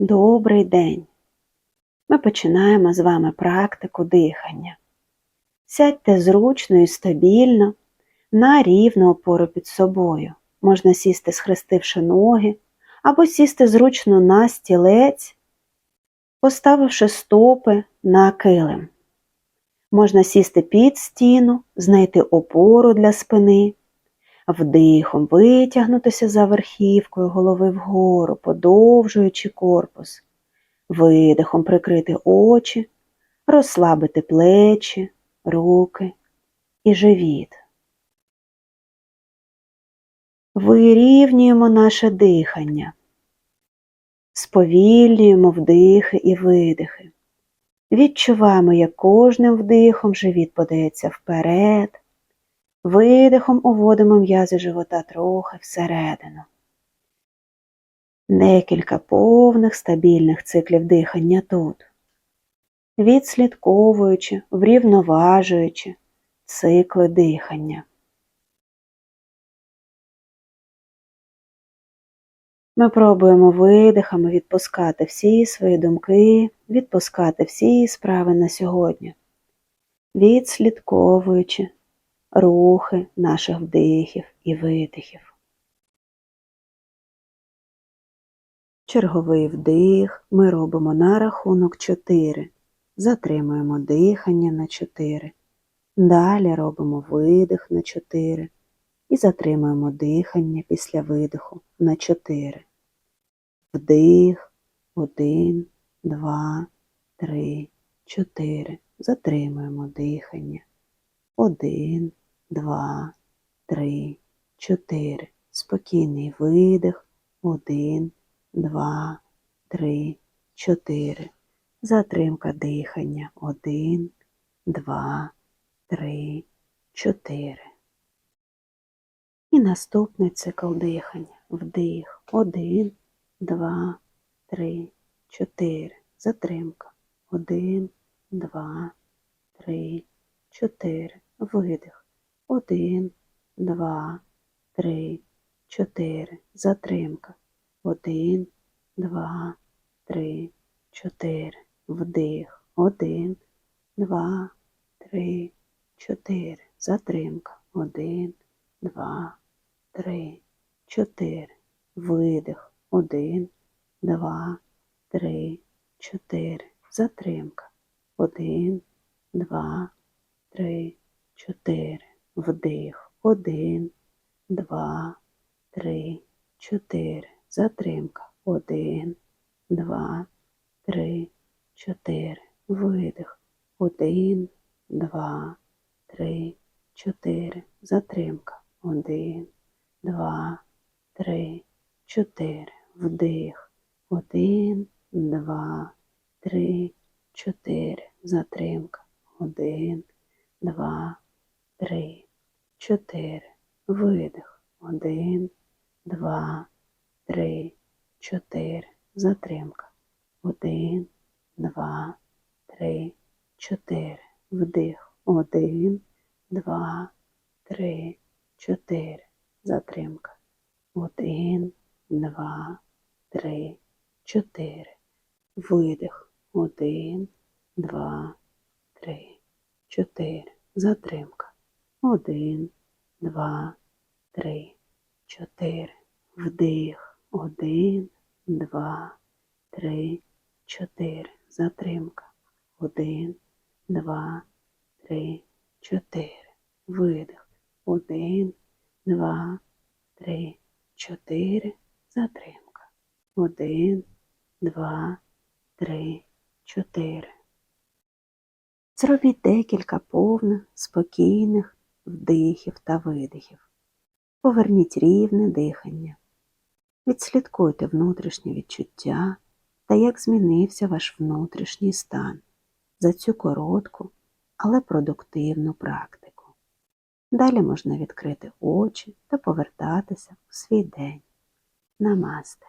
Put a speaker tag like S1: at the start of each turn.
S1: Добрий день! Ми починаємо з вами практику дихання. Сядьте зручно і стабільно на рівну опору під собою. Можна сісти, схрестивши ноги, або сісти зручно на стілець, поставивши стопи на килим. Можна сісти під стіну, знайти опору для спини, вдихом витягнутися за верхівкою голови вгору, подовжуючи корпус, видихом прикрити очі, розслабити плечі, руки і живіт. Вирівнюємо наше дихання, сповільнюємо вдихи і видихи. Відчуваємо, як кожним вдихом живіт подається вперед, видихом уводимо м'язи живота трохи всередину. Декілька повних стабільних циклів дихання тут, відслідковуючи, врівноважуючи цикли дихання. Ми пробуємо видихами відпускати всі свої думки, відпускати всі справи на сьогодні, відслідковуючи рухи наших вдихів і видихів. Черговий вдих ми робимо на рахунок 4. Затримуємо дихання на 4. Далі робимо видих на 4 і затримуємо дихання після видиху на 4. Вдих, 1, 2, 3, 4. Затримуємо дихання. 1, 2, 3, 4. Спокійний видих. 1, 2, 3, 4. Затримка дихання. 1, 2, 3, 4. І наступний цикл дихання. Вдих. 1, 2, 3, 4. Затримка. 1, 2, 3, 4. Видих. 1, 2, 3, 4. Затримка. 1, 2, 3, 4. Вдих. 1, 2, 3, 4. Затримка. 1, 2, 3, 4. Видих. 1, 2, 3, 4. Затримка. 1, 2, 3, 4. Вдих. 1, 2, 3, 4. Затримка. 1, 2, 3, 4. Видих. 1, 2, 3, 4. Затримка. 1, 2, 3, 4. Вдих. 1, 2, 3, 4. Затримка. 1, 2, 3, 4. Видих. 1, 2, 3, 4. Затримка. 1, 2, 3, 4. Вдих. 1, 2, 3, 4. Затримка. 1, 2, 3, 4. Видих. 1, 2, 3, 4. Затримка. 1, 2, 3, 4. Вдих. 1, 2, 3, 4. Затримка. 1, 2, 3, 4. Видих. 1, 2, 3, 4. Затримка. 1, 2, 3, 4. Зробіть декілька повних, спокійних вдихів та видихів. Поверніть рівне дихання. Відслідкуйте внутрішнє відчуття та як змінився ваш внутрішній стан за цю коротку, але продуктивну практику. Далі можна відкрити очі та повертатися у свій день. Намасте!